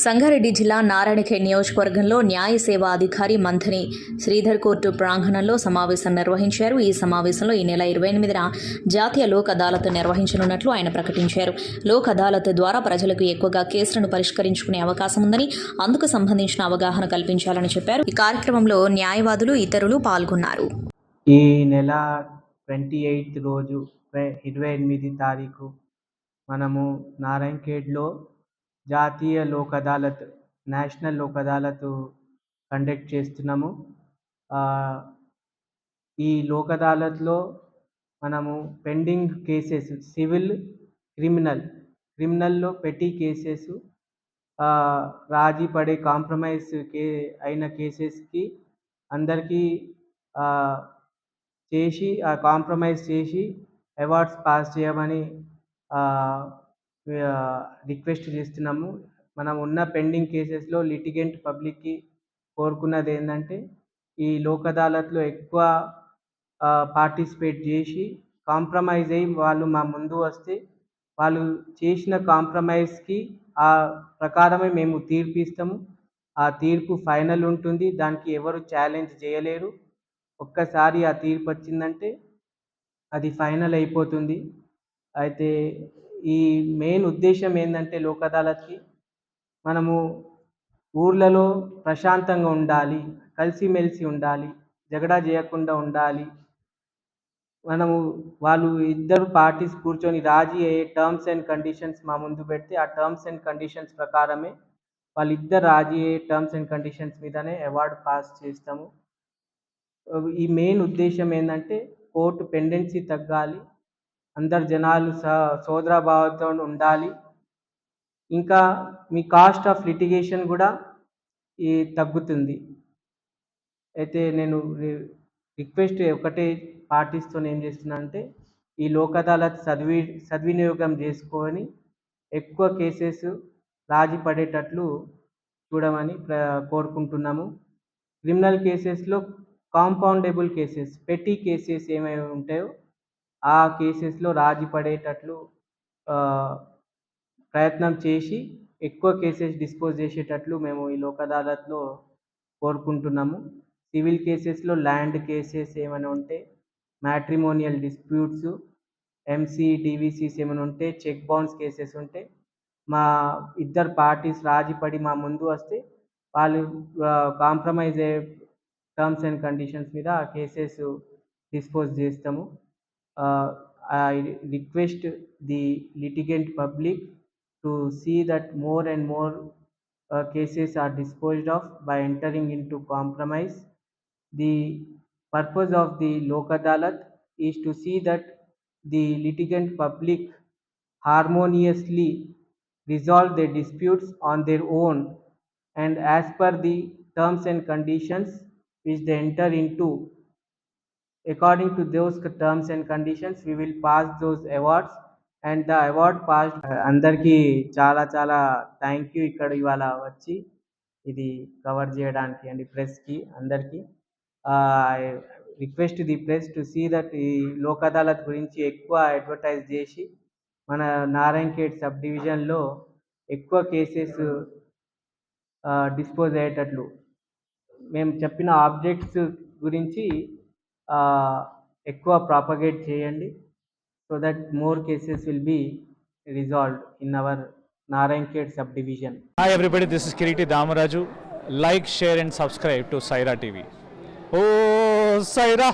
సంగారెడ్డి జిల్లా నారాయణఖేడ్ నియోజకవర్గంలో న్యాయ సేవా అధికారి మంథని శ్రీధర్ కోర్టు ప్రాంగణంలో సమావేశం నిర్వహించారు. ఈ సమావేశంలో ఈ నెల ఇరవై ఎనిమిదిన జాతీయ లోక్ అదాలత్ నిర్వహించనున్నట్లు ఆయన ప్రకటించారు. లోక్ అదాలత్ ద్వారా ప్రజలకు ఎక్కువగా కేసులను పరిష్కరించుకునే అవకాశం ఉందని అందుకు సంబంధించిన అవగాహన కల్పించాలని చెప్పారు. ఈ కార్యక్రమంలో న్యాయవాదులు ఇతరులు పాల్గొన్నారు. ఈ నెల ట్వంటీ ఎయిత్ రోజు ఇరవై- ఇరవై ఎనిమిది తారీఖు మనము నారాయణఖేడ్లో జాతీయ లోక్ అదాలత్ నేషనల్ లోక్ అదాలత్ కండక్ట్ చేస్తున్నాము. ఈ లోక్ అదాలత్లో మనము పెండింగ్ కేసెస్ సివిల్ క్రిమినల్ క్రిమినల్లో పెట్టి కేసెస్ రాజీ పడే కాంప్రమైజ్ కే అయిన కేసెస్కి అందరికీ చేసి ఆ కాంప్రమైజ్ చేసి అవార్డ్స్ పాస్ చేయమని రిక్వెస్ట్ చేస్తున్నాము. మనం ఉన్న పెండింగ్ కేసెస్లో లిటిగెంట్ పబ్లిక్కి కోరుకున్నది ఏంటంటే ఈ లోక్ అదాలత్లో ఎక్కువ పార్టిసిపేట్ చేసి కాంప్రమైజ్ అయ్యి వాళ్ళు మా ముందు వస్తే వాళ్ళు చేసిన కాంప్రమైజ్కి ఆ ప్రకారమే మేము తీర్పు ఇస్తాము ఆ తీర్పు ఫైనల్ ఉంటుంది. దానికి ఎవరు ఛాలెంజ్ చేయలేరు. ఒక్కసారి ఆ తీర్పు వచ్చిందంటే అది ఫైనల్ అయిపోతుంది. అయితే ఈ మెయిన్ ఉద్దేశం ఏంటంటే లోక్ అదాలత్కి మనము ఊర్లలో ప్రశాంతంగా ఉండాలి కలిసిమెలిసి ఉండాలి జగడా చేయకుండా ఉండాలి. మనము వాళ్ళు ఇద్దరు పార్టీస్ కూర్చొని రాజీ అయ్యే టర్మ్స్ అండ్ కండిషన్స్ మా ముందు పెడితే ఆ టర్మ్స్ అండ్ కండిషన్స్ ప్రకారమే వాళ్ళిద్దరు రాజీ అయ్యే టర్మ్స్ అండ్ కండిషన్స్ మీదనే అవార్డు పాస్ చేస్తాము. ఈ మెయిన్ ఉద్దేశం ఏంటంటే కోర్టు పెండెన్సీ తగ్గాలి అందరు జనాలు సోదరభావంతో ఉండాలి. ఇంకా మీ కాస్ట్ ఆఫ్ లిటిగేషన్ కూడా ఈ తగ్గుతుంది. అయితే నేను రిక్వెస్ట్ ఒకటే పాటిస్తూ ఏం చేస్తున్నా అంటే ఈ లోక్ అదాలత్ సద్వి సద్వినియోగం చేసుకొని ఎక్కువ కేసెస్ రాజీ పడేటట్లు చూడమని కోరుకుంటున్నాము. క్రిమినల్ కేసెస్లో కాంపౌండబుల్ కేసెస్ పెట్టి కేసెస్ ఏమేమి ఉంటాయో ఆ కేసెస్లో రాజీ పడేటట్లు ప్రయత్నం చేసి ఎక్కువ కేసెస్ డిస్పోజ్ చేసేటట్లు మేము ఈ లోక్ అదాలత్లో కోరుకుంటున్నాము. సివిల్ కేసెస్లో ల్యాండ్ కేసెస్ ఏమైనా ఉంటే మ్యాట్రిమోనియల్ డిస్ప్యూట్స్ ఎంసీ డివిసీస్ ఏమైనా ఉంటే చెక్ బౌన్స్ కేసెస్ ఉంటే మా ఇద్దరు పార్టీస్ రాజీపడి మా ముందు వస్తే వాళ్ళు కాంప్రమైజ్ అయ్యే టర్మ్స్ అండ్ కండిషన్స్ మీద ఆ కేసెస్ డిస్పోజ్ చేస్తాము. Uh, I request the litigant public to see that more and more uh, cases are disposed of by entering into compromise. The purpose of the Lokadalat is to see that the litigant public harmoniously resolve their disputes on their own and as per the terms and conditions which they enter into According to those terms and conditions, we will pass those awards. And the award pass అందరికీ చాలా చాలా thank you ఇక్కడ ఇవాళ వచ్చి ఇది cover చేయడానికి అండి ప్రెస్కి అందరికీ. Request the press to see that ఈ లోక్ అదాలత్ గురించి ఎక్కువ అడ్వర్టైజ్ చేసి మన నారాయణఖేడ్ సబ్ డివిజన్లో ఎక్కువ కేసెస్ డిస్పోజ్ అయ్యేటట్లు. మేము చెప్పిన ఆబ్జెక్ట్స్ గురించి ఎక్కువ ప్రాపగేట్ చేయండి so that more cases will be resolved in our Narayankhed sub division hi everybody this is Kireeti Damaraju like share and subscribe to Saira TV oh Sye Raa